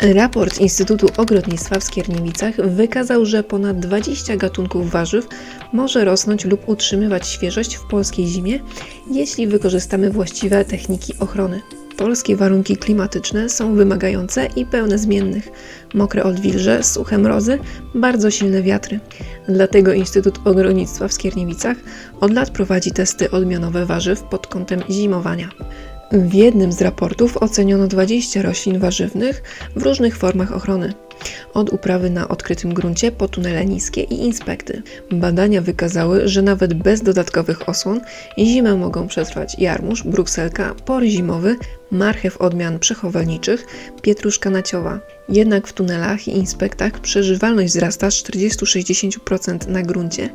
Raport Instytutu Ogrodnictwa w Skierniewicach wykazał, że ponad 20 gatunków warzyw może rosnąć lub utrzymywać świeżość w polskiej zimie, jeśli wykorzystamy właściwe techniki ochrony. Polskie warunki klimatyczne są wymagające i pełne zmiennych. Mokre odwilże, suche mrozy, bardzo silne wiatry. Dlatego Instytut Ogrodnictwa w Skierniewicach od lat prowadzi testy odmianowe warzyw pod kątem zimowania. W jednym z raportów oceniono 20 roślin warzywnych w różnych formach ochrony. Od uprawy na odkrytym gruncie po tunele niskie i inspekty. Badania wykazały, że nawet bez dodatkowych osłon zimę mogą przetrwać jarmuż, brukselka, por zimowy, marchew odmian przechowalniczych, pietruszka naciowa. Jednak w tunelach i inspektach przeżywalność wzrasta z 40-60% na gruncie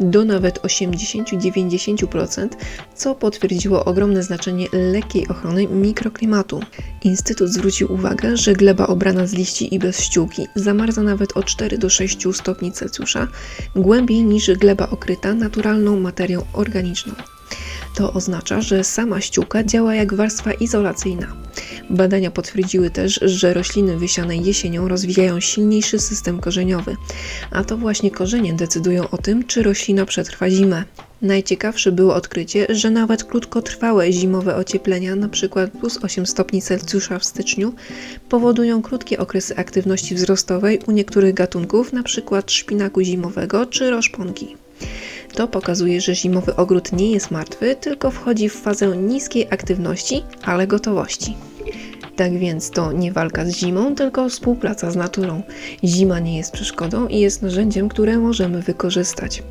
do nawet 80-90%, co potwierdziło ogromne znaczenie lekkiej ochrony mikroklimatu. Instytut zwrócił uwagę, że gleba obrana z liści i bez ściółki zamarza nawet o 4 do 6 stopni Celsjusza głębiej niż gleba okryta naturalną materią organiczną. To oznacza, że sama ściółka działa jak warstwa izolacyjna. Badania potwierdziły też, że rośliny wysiane jesienią rozwijają silniejszy system korzeniowy, a to właśnie korzenie decydują o tym, czy roślina przetrwa zimę. Najciekawsze było odkrycie, że nawet krótkotrwałe zimowe ocieplenia, np. plus 8 stopni Celsjusza w styczniu, powodują krótkie okresy aktywności wzrostowej u niektórych gatunków, np. szpinaku zimowego czy roszponki. To pokazuje, że zimowy ogród nie jest martwy, tylko wchodzi w fazę niskiej aktywności, ale gotowości. Tak więc to nie walka z zimą, tylko współpraca z naturą. Zima nie jest przeszkodą i jest narzędziem, które możemy wykorzystać.